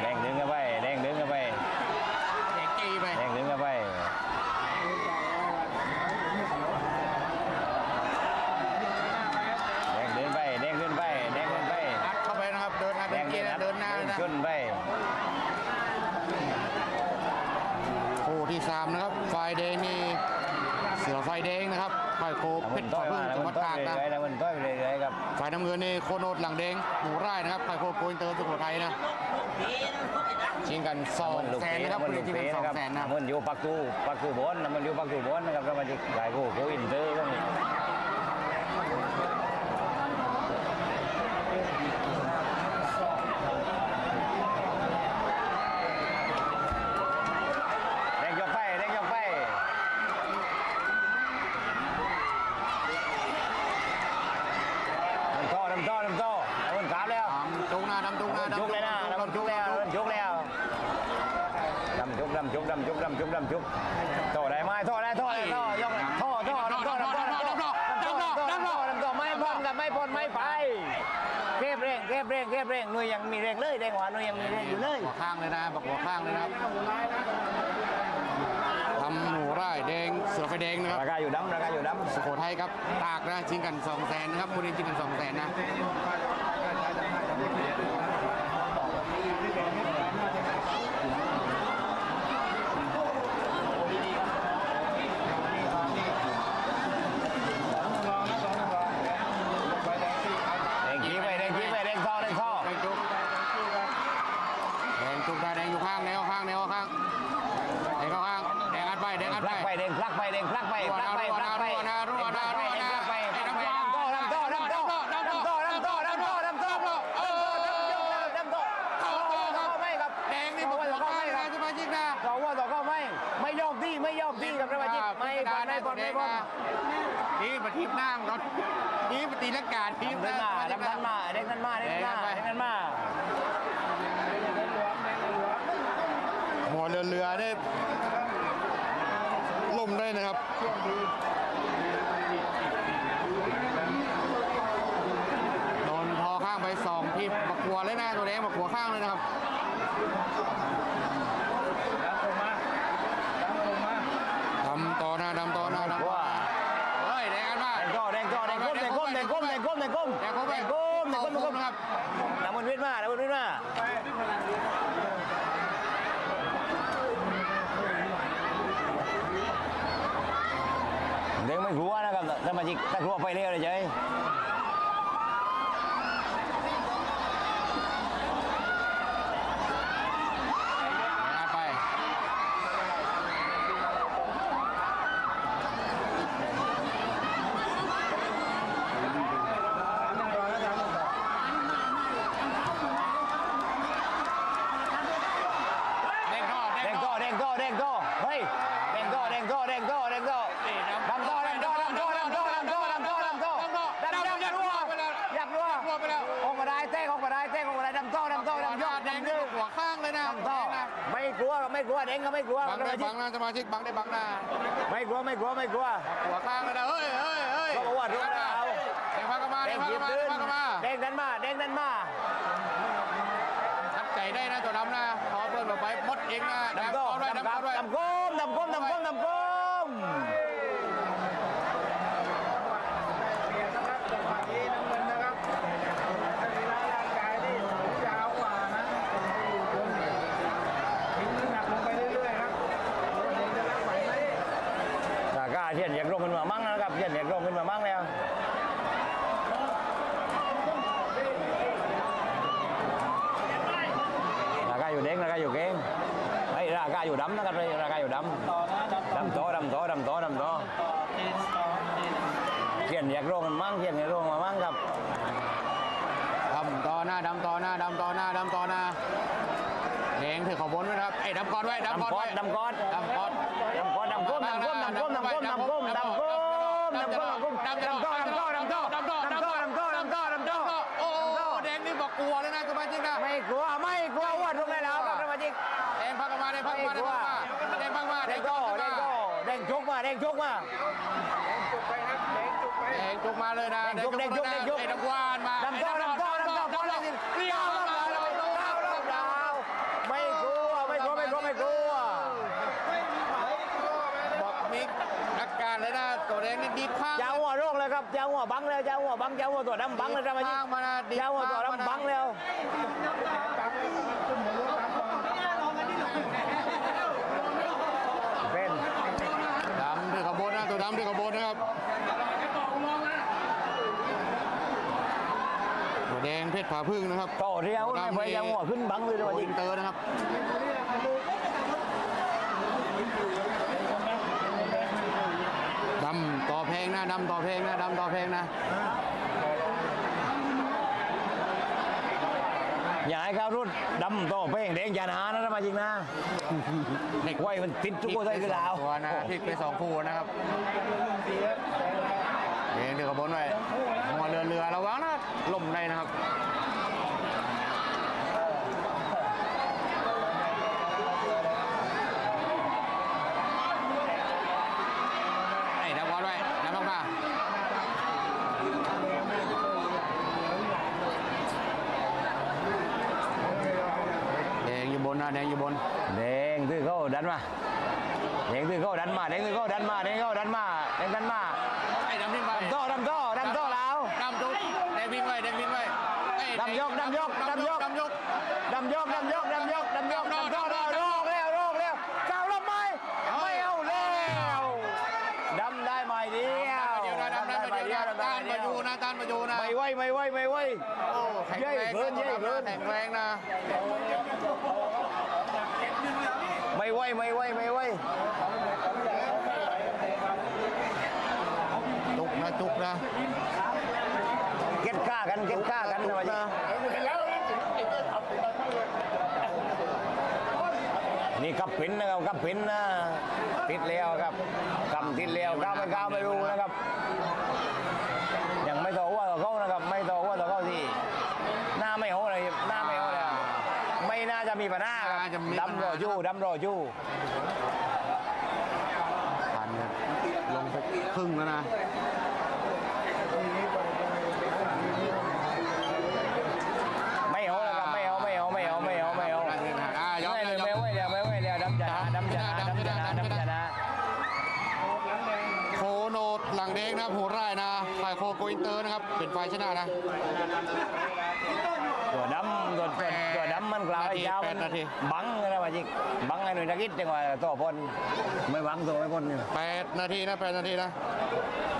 แดงดึงกันไปแดงดึงกันไปเด็กจีไปแดงดึงกันไปแดงดึงไปแดงขึ้นไปแดงขึ้นไปอัดเข้าไปนะครับ เดินมาแดเป็นงเกียร์นะเดินหน้าเลยนะขึ้นไปคู่ที่สามนะครับฝ่ายแดงนี่เสือไฟแดงนะครับ ฝ่ายโคแล้วเพมัชนรต้ฝ่าอยพึ่มางแล้วจังหมัวันดต้อยตากไปนะเรื่อยๆแล้วมันต้อยไปเรื่อยๆครับฝ่ายน้ำเงินนี่โคโนดหลังแดงหมูไร่นะครับฝ่ายโคโกอินเตอร์สุโขทัยนะชิงกันสองมันลูกแสนเตะนะครับมันคุณลูกชิงเตะกันสองนะครับแสนนะมันอยู่ปักตูปักตูบนนะมันอยู่ปักตูบนนะครับแล้วมันจะหลายกูกูอินเตอร์ก็มี แดงยกไปแดงยกไปน้ำท่อน้ำท่อน้ำท่อเอามันกราบแล้ว ดำจุกหน้าดำจุกหน้า ดำจุกเลยนะดำจุกแล้วดำจุกดำจุกดำจุกดำจุกดำจุกดำจุกท่อได้ไหมท่อได้ท่อได้ท่อยกท่อท่อน้ำท่อน้ำท่อน้ำท่อน้ำท่อน้ำท่อน้ำท่อไม่พ้นกับไม่พ้นไม่ไปเก็บเร่งเก็บเร่งเก็บเร่งหน่วยยังมีเร่งเลยแดงหวานหน่วยยังมีเร่งอยู่เลยหัวข้างเลยนะบักหัวข้างเลยนะทำหมูไร่แดงเสือไฟแดงนะครับราคาอยู่ดำราคาอยู่ดำสุโขทัยครับตากนะชิงกันสองแสนนะครับคุณชิงกันสองแสนนะ งอยู่ข้างแนวข้างแนวข้างแดงข้างแดงอัดไปแดงอัดไปลักไปแดงพลักไปเพลักไปพลักไปรัวตารัวนารักไปไม่ยอมที่กับนายจิตไม่ก่อนไม่ก่อนไม่ก่อนนี่มาทีบหน้ามันนี่มาตีลังกาทีบหน้าเด็กนั้นมาเด็กนั้นมาเด็นั้นมาเด็นั้นมา หัวเรือเรือได้ล่มได้นะครับโดนพอข้างไปสองทีบักหัวเลยนะตัวแดงบักหัวข้างเลยนะครับ นี่ตะครัวไปเร็วเลยเจ้ย แดแดงงท่ก้ออแดงก้อแดงก้อเฮ้ยแดงก้อแดงก้อแดงก้อแดงก้อดำก้อดำก้อดำก้อดำก้อดำก้อดำก้อดำก้อดำก้อดำก้ออยากรัวอยากรัวรัวไปแล้วออกมาได้เต้ออกมาได้เต้ออกมาได้ดำก้อดำก้อดำยอดแดงดำนี่ดื้อหัวข้างเลยนะดำก้อไม่กลัวไม่กลัวแดงก็ไม่กลัวบังได้บังนะสมาชิกบังได้บังหน้าไม่กลัวไม่กลัวไม่กลัวหัวข้างเลยนะเฮ้ยเฮ้ยเฮ้ยก็บอกว่าทุกดาวแดงพักกันมาแดแดงงพักหยิกับนมาขึ้แดนงพักกันมาแดงดันมาแดงดันมา chạy đây nè tụi đông nè họ bên mà phải mất yên nè đâm con rồi đâm con rồi đâm con đâm con đâm con đâm con Cả cả hiện nhạc rộng mình mà măng nó gặp hiện nhạc rộng mình mà măng nè รับเทียนอยากลงขึ้นมามั่งแล้วราคาอยู่เด้งราคาอยู่เก่งไอ้ยราคาอยู่ดำนะครับเลยราคาอยู่ดำดำโตดำโตดำโตดำโตเทียนอยากลงกันมั่งเทียนอยากลงมามั่งครับดำต่อหน้าดำต่อหน้าดำต่อหน้าดำต่อหน้าแดงถือขบวนไว้นะครับไอ้ดำก้อนไว้ดำก้อนดำก้อไว้นดำก้อนดำก้อน แดงชกว่า จุกไปครัแดงจุกไปแดงจุกมาเลยนะแดงจุกแดงจุกแดงจุก ไอ้น้ำวานมาดำเข้าดำเข้าดำเข้าดำเข้าเรียบร้อยดาวดาวดาวไม่กลัวไม่กลัวไม่กลัวไม่กลัวบอกมิกอาการเลยนะตัวแดงนี่ดีข้างยาวหัวโรคเลยครับยาวหัวบังแล้วยาวหัวบังยาวหัวตัวดำบังเลยครับอันนี้ข้ามาดียาวหัวตัวดำบังแล้วำด้วยขบวนนะครับตัวแดงเพชรผาพึ่งนะครับต่อเรียวไม่ไปเจ้าหัวขึ้นบังเลยโกนะจริอิงนเตอร์นะครับดำต่อเพลงนะดำต่อเพลงนะดำต่อเพลงนะ อย่าให้เขารุ่นดำต่อเป้งแดงจานานะมาจริงนะเด็กไว้มันติดทุกคนได้คือลาวตัวนะพลิกไปสองคู่นะครับเพลงเดือกระบนไว้หัวเรือเรือระวังนะล่มได้นะครับ ไอ้ดับบอลไว้ดับลงมาแดงอยู่บ นนะแดงอยู่บน แดงคือเขาดันมาแดงคือเขาดันมาแดงคือเขาดันมาแดงเขาดันมาแดงดันมาไอ้ดำทิ้งไปดำโต้ดำโต้ดำโต้แล้วดำจุกแดงวิ่งไว้แดงวิ่งไว้ไอ้ดำยกดำยกดำยกดำยกดำยกดำยกดำยกดำยกดำโต้ดำโรคแล้วโรคแล้วเจ้าลำไม่ไม่เอาแล้วดำได้ไหมเดียวเดียวนะดำได้มาเดียวนะต้านมาอยู่นะต้านมาอยู่นะไม่ไหวไม่ไหวไม่ไหวโอ้แข็งแรงเย้เกินเย้เกินแข็งแรงนะ ไม่ไหวไม่ไหวไม่ไหวจุกนะจุกนะเก็ตก้ากันเก็ตก้ากันทำไมนี่กับปินนะครับกับปินนะติดแล้วครับกำติดแล้วก้าวไม่ก้าวไม่รู้นะครับ ยังไม่ต่อว่าต่อเขานะครับ ไม่ต่อว่าต่อเขาที่หน้าไม่โหเลยหน้าไม่โหเลยไม่น่าจะมีปัญหา ครับดำรออยู่ดำรออยู่ผ่านเนี่ยลงไปครึ่งแล้วนะ แดงนะครับหัวไร่นะฝ่ายโคโกอินเตอร์นะครับ เป็นฝ่ายชนะนะ ตัวดำตัวตัวตัวดำมันกล่าวไอ้เจ้ามันแปดนาที บังนะมาจิกบังไอ้หน่วยนักกิจจังหวะตัวพลไม่บังตัวไม่พลนี่ แปดนาทีนะแปดนาทีนะ